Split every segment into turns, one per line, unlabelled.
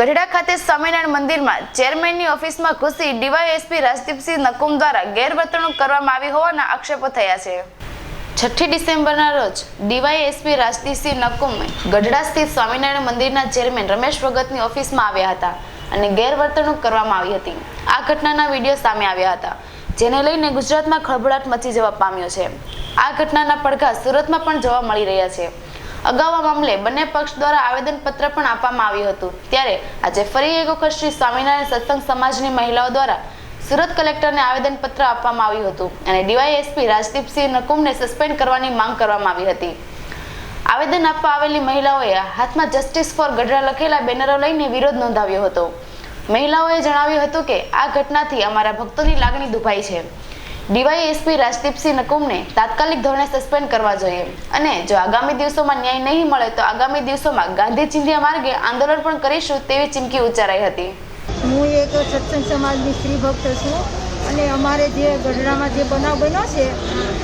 ગઢડા ખાતે સ્વામિનારાયણ મંદિરમાં ચેરમેનની ઓફિસમાં ઘૂસી ડીવાયએસપી રાજદીપસિંહ નકુમ દ્વારા ગેરવર્તણૂક કરવામાં આવી હોવાના આક્ષેપો થયા છે. છઠ્ઠી ડિસેમ્બરના રોજ ડીવાયએસપી રાજદીપસિંહ નકુમે ગઢડા સ્થિત સ્વામિનારાયણ મંદિરના ચેરમેન રમેશ ભગતની ઓફિસમાં આવ્યા હતા અને ગેરવર્તણૂક કરવામાં આવી હતી. આ ઘટનાના વીડિયો સામે આવ્યા હતા, જેને લઈને ગુજરાતમાં ખળભળાટ મચી જવા પામ્યો છે. આ ઘટનાના પડઘા સુરતમાં પણ જોવા મળી રહ્યા છે. અગાઉ આ મામલે બંને પક્ષ દ્વારા આવેદનપત્ર પણ આપવામાં આવ્યું હતું. ત્યારે આજે ફરી એક વખત શ્રી સ્વામિનારાયણ સત્સંગ સમાજની મહિલાઓ દ્વારા સુરત કલેક્ટરને આવેદનપત્ર આપવામાં આવ્યું હતું અને ડીવાયએસપી રાજદીપસિંહ નકુમને સસ્પેન્ડ કરવાની માંગ કરવામાં આવી હતી. આવેદન આપવા આવેલી મહિલાઓએ હાથમાં જસ્ટિસ ફોર ગઢડા લખેલા બેનરો લઈને વિરોધ નોંધાવ્યો હતો. મહિલાઓએ જણાવ્યું હતું કે આ ઘટનાથી અમારા ભક્તોની લાગણી દુભાઈ છે. ડીવાયએસપી રાજદીપસિંહ નકુમને તાત્કાલિક ધોરણે સસ્પેન્ડ કરવા જોઈએ. અને જો આગામી દિવસોમાં ન્યાય નહીં મળે તો આગામી દિવસોમાં ગાંધી ચિંધ્યા માર્ગે આંદોલન પણ કરીશું તેવી ચીમકી ઉચ્ચારાઈ હતી.
હું એક સત્સંગ સમાજની સ્ત્રી ભક્ત છું અને અમારે જે ગઢડામાં જે બનાવ બન્યો છે,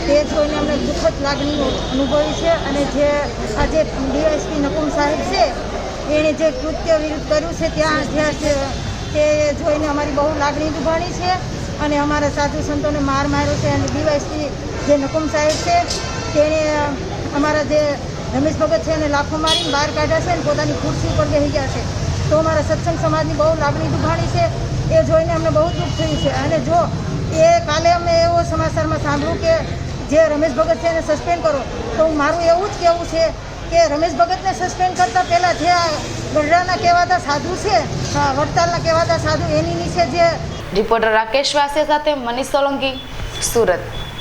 તે જોઈને અમને દુઃખદ લાગણી અનુભવી છે અને જે આજે ડીવાયએસપી નકુમ સાહેબ છે, એણે જે કૃત્ય વિરુદ્ધ કર્યું છે, ત્યાં છે, તે જોઈને અમારી બહુ લાગણી દુભાણી છે. અને અમારા સાધુ સંતોને માર માર્યો છે અને ડીવાયસી જે નકુમ સાહેબ છે, તેણે અમારા જે રમેશ ભગત છે એને લાફો મારીને બહાર કાઢ્યા છે અને પોતાની ખુરશી ઉપર બેસી ગયા છે. તો અમારા સત્સંગ સમાજની બહુ લાગણી દુભાણી છે. એ જોઈને અમને બહુ દુઃખ થયું છે. અને જો એ કાલે અમે એવો સમાચારમાં સાંભળ્યું કે જે રમેશ ભગત છે એને સસ્પેન્ડ કરો, તો મારું એવું જ કહેવું છે કે રમેશ ભગતને સસ્પેન્ડ કરતાં પહેલાં જે આ ગઢડાના કહેવાતા સાધુ છે વડતાલના કહેવાતા સાધુ એની નીચે જે
રિપોર્ટર રાકેશ વાસિયા સાથે મનીષ સોલંકી સુરત.